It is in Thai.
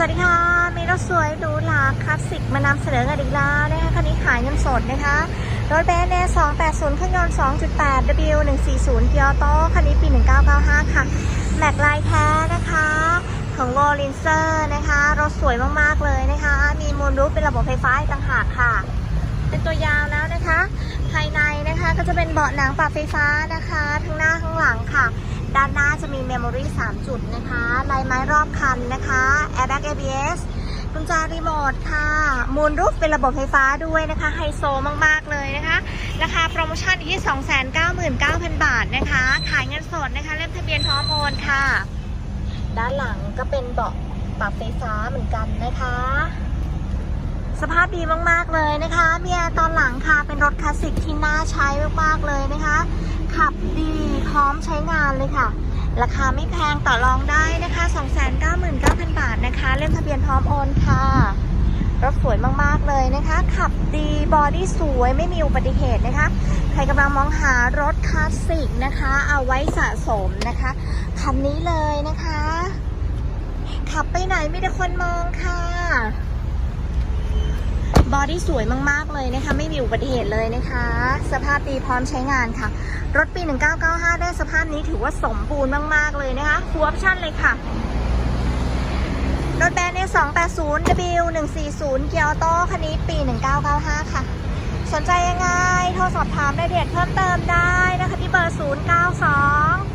สวัสดีค่ะมีรถสวยหรูหราคลาสสิกมานำเสนอกันอีกแล้วนะคะคันนี้ขายเงินสดนะคะ รถเบนซ์เน280เครื่องยนต์2.8 W 140เกียร์โต้คันนี้ปี1995ค่ะ แม็กลายแท้นะคะ ของโวลินเซอร์นะคะ รถสวยมากๆเลยนะคะ มีมูลรูปเป็นระบบไฟฟ้าต่างหากค่ะ เป็นตัวยาวแล้วนะคะ ภายในนะคะก็จะเป็นเบาะหนังปรับไฟฟ้านะคะ ทั้งหน้าข้งหลังค่ะ ด้านหน้าจะมีเมมโมรี่3จุดนะคะลายไม้รอบคันนะคะ Airbag ABS กุญแจรีโมทค่ะ มูลรูฟเป็นระบบไฟฟ้าด้วยนะคะ ไฮโซมาก ๆ เลยนะคะ ราคาโปรโมชั่นอยู่ที่ 299,000 บาทนะคะ ขายเงินสดนะคะ เล่มทะเบียนพร้อมโอนค่ะ ด้านหลังก็เป็นเบาะปรับไฟฟ้าเหมือนกันนะคะ สภาพดีมาก ๆ เลยนะคะ เมียตอนหลังค่ะ เป็นรถคลาสสิกที่น่าใช้มาก ๆ เลยนะคะ ขับดี ร้อมใช้งานเลยค่ะ ราคาไม่แพงต่อรองได้นะคะ 299,000 บาทนะคะ เล่มทะเบียนพร้อมโอนค่ะ รถสวยมากๆเลยนะคะ ขับดีบอดี้สวยไม่มีอุบัติเหตุนะคะ ใครกำลังมองหารถคลาสสิกนะคะ เอาไว้สะสมนะคะคันนี้เลยนะคะ ขับไปไหนมีแต่คนมองค่ะ บอดี้สวยมากๆเลยนะคะ ไม่มีอุบัติเหตุเลยนะคะ สภาพดีพร้อมใช้งานค่ะ รถปี 1995 ได้สภาพนี้ถือว่าสมบูรณ์มากๆเลยนะคะฟูออปชั่นเลยค่ะ รถแบรนด์ใน280 W 140 เกียร์ออโต้คันนี้ปี 1995 ค่ะ สนใจยังไง โทรสอบถามรายละเอียดเพิ่มเติมได้นะคะที่เบอร์ 092